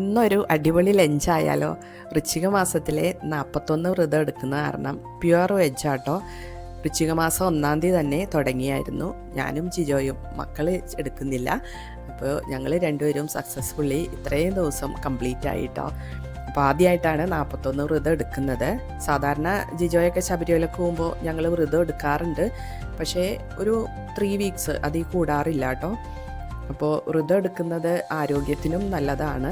ഇന്നൊരു അടിപൊളി ലഞ്ചായാലോ? വൃശ്ചിക മാസത്തിലെ നാൽപ്പത്തൊന്ന് വ്രതം എടുക്കുന്ന കാരണം പ്യുവർ ആട്ടോ. വൃശ്ചിക മാസം ഒന്നാം തീയതി തന്നെ തുടങ്ങിയായിരുന്നു. ഞാനും ജിജോയും മക്കൾ എടുക്കുന്നില്ല. അപ്പോൾ ഞങ്ങൾ രണ്ടുപേരും സക്സസ്ഫുള്ളി ഇത്രയും ദിവസം കംപ്ലീറ്റ് ആയിട്ടോ. അപ്പോൾ ആദ്യമായിട്ടാണ് നാൽപ്പത്തൊന്ന് വ്രതം എടുക്കുന്നത്. സാധാരണ ജിജോയൊക്കെ ശബരിമലക്ക് പോകുമ്പോൾ ഞങ്ങൾ വ്രതം എടുക്കാറുണ്ട്. പക്ഷേ ഒരു ത്രീ വീക്സ് അതിൽ കൂടാറില്ല കേട്ടോ. അപ്പോൾ വ്രതം എടുക്കുന്നത് ആരോഗ്യത്തിനും നല്ലതാണ്.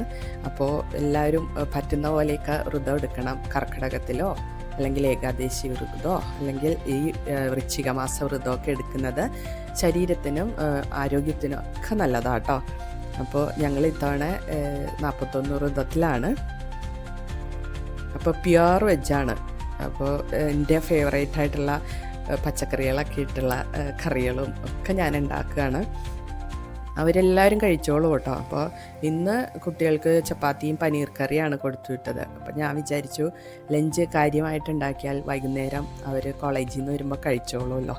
അപ്പോൾ എല്ലാവരും പറ്റുന്ന പോലെയൊക്കെ വ്രതം എടുക്കണം കർക്കിടകത്തിലോ അല്ലെങ്കിൽ ഏകാദേശി വ്രതമോ അല്ലെങ്കിൽ ഈ വൃശ്ചിക മാസ വ്രതമൊക്കെ എടുക്കുന്നത് ശരീരത്തിനും ആരോഗ്യത്തിനും ഒക്കെ നല്ലതാട്ടോ അപ്പോൾ ഞങ്ങൾ ഇത്തവണ നാൽപ്പത്തൊന്ന് വ്രതത്തിലാണ്. അപ്പോൾ പ്യുവർ വെജാണ്. അപ്പോൾ എന്റെ ഫേവറേറ്റ് ആയിട്ടുള്ള പച്ചക്കറികളൊക്കെ ഇട്ടുള്ള കറികളും ഒക്കെ ഞാൻ ഉണ്ടാക്കുകയാണ്. അവരെല്ലാവരും കഴിച്ചോളൂ കേട്ടോ. അപ്പോൾ ഇന്ന് കുട്ടികൾക്ക് ചപ്പാത്തിയും പനീർ കറിയാണ് കൊടുത്തു വിട്ടത്. അപ്പോൾ ഞാൻ വിചാരിച്ചു ലഞ്ച് കാര്യമായിട്ടുണ്ടാക്കിയാൽ വൈകുന്നേരം അവർ കോളേജിൽ നിന്ന് വരുമ്പോൾ കഴിച്ചോളുമല്ലോ.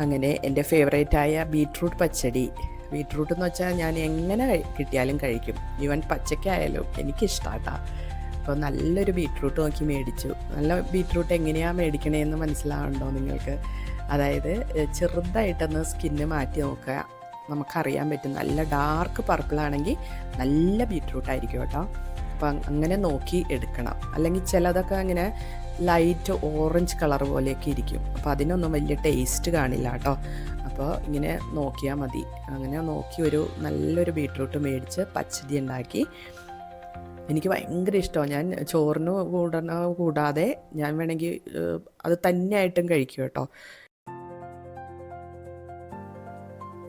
അങ്ങനെ എന്റെ ഫേവറേറ്റായ ബീട്രൂട്ട് പച്ചടി. ബീട്രൂട്ട് എന്ന് വെച്ചാൽ ഞാൻ എങ്ങനെ കിട്ടിയാലും കഴിക്കും. ഈവൻ പച്ചക്കായാലും എനിക്കിഷ്ടാട്ടാ. അപ്പോൾ നല്ലൊരു ബീട്രൂട്ട് നോക്കി മേടിച്ചു. നല്ല ബീട്രൂട്ട് എങ്ങനെയാണ് മേടിക്കണേന്ന് മനസ്സിലാവുണ്ടോ നിങ്ങൾക്ക്? അതായത് ചെറുതായിട്ടൊന്ന് സ്കിന്ന് മാറ്റി നോക്കുക. നമുക്കറിയാൻ പറ്റും. നല്ല ഡാർക്ക് പർപ്പിളാണെങ്കിൽ നല്ല ബീട്രൂട്ട് ആയിരിക്കും കേട്ടോ. അപ്പം അങ്ങനെ നോക്കി എടുക്കണം. അല്ലെങ്കിൽ ചിലതൊക്കെ അങ്ങനെ ലൈറ്റ് ഓറഞ്ച് കളർ പോലെയൊക്കെ ഇരിക്കും. അപ്പോൾ അതിനൊന്നും വലിയ ടേസ്റ്റ് കാണില്ല കേട്ടോ. അപ്പോൾ ഇങ്ങനെ നോക്കിയാൽ മതി. അങ്ങനെ നോക്കി ഒരു നല്ലൊരു ബീട്രൂട്ട് മേടിച്ച് പച്ചടി ഉണ്ടാക്കി. എനിക്ക് ഭയങ്കര ഇഷ്ടമാണ്. ഞാൻ ചോറിന് കൂടണ കൂടാതെ ഞാൻ വേണമെങ്കിൽ അത് തന്നെയായിട്ടും കഴിക്കും കേട്ടോ.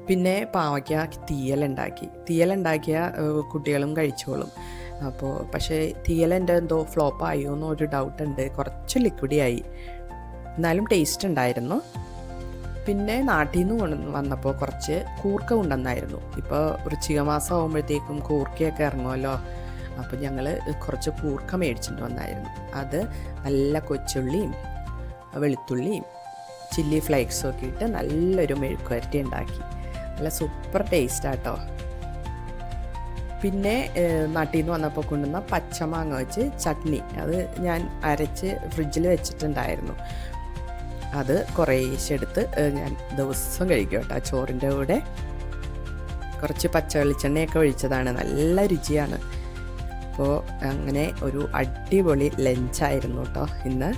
പിന്നെ പാവയ്ക്ക തീയലുണ്ടാക്കി. തീയലുണ്ടാക്കിയ കുട്ടികളും കഴിച്ചോളും. അപ്പോൾ പക്ഷേ തീയലെന്റെ എന്തോ ഫ്ലോപ്പ് ആയോ എന്നൊരു ഡൗട്ട് ഉണ്ട് കുറച്ച് ലിക്വിഡിയായി എന്നാലും ടേസ്റ്റ് ഉണ്ടായിരുന്നു പിന്നെ നാട്ടിൽ നിന്ന് വന്നപ്പോൾ കുറച്ച് കൂർക്ക കൊണ്ടുവന്നായിരുന്നു. ഇപ്പോൾ വൃശ്ചിക മാസം ആകുമ്പോഴത്തേക്കും കൂർക്കയൊക്കെ ഇറങ്ങുമല്ലോ അപ്പോൾ ഞങ്ങൾ കുറച്ച് കൂർക്ക മേടിച്ചിട്ട് വന്നായിരുന്നു. അത് നല്ല കൊച്ചുള്ളിയും വെളുത്തുള്ളിയും ചില്ലി ഫ്ലേക്സും ഒക്കെ ഇട്ട് നല്ലൊരു മെഴുക്കുവരട്ടി ഉണ്ടാക്കി. നല്ല സൂപ്പർ ടേസ്റ്റ് ആട്ടോ പിന്നെ നാട്ടിൽ നിന്ന് വന്നപ്പോൾ കൊണ്ടുവന്ന പച്ചമാങ്ങ വെച്ച് ചട്നി. അത് ഞാൻ അരച്ച് ഫ്രിഡ്ജിൽ വെച്ചിട്ടുണ്ടായിരുന്നു. അത് കുറേശ്ശെ എടുത്ത് ഞാൻ ദിവസം കഴിക്കും കേട്ടോ ചോറിന്റെ കൂടെ. കുറച്ച് പച്ച വെളിച്ചെണ്ണയൊക്കെ ഒഴിച്ചതാണ്. നല്ല രുചിയാണ്. അപ്പോൾ അങ്ങനെ ഒരു അടിപൊളി ലഞ്ചായിരുന്നു കേട്ടോ ഇന്ന്.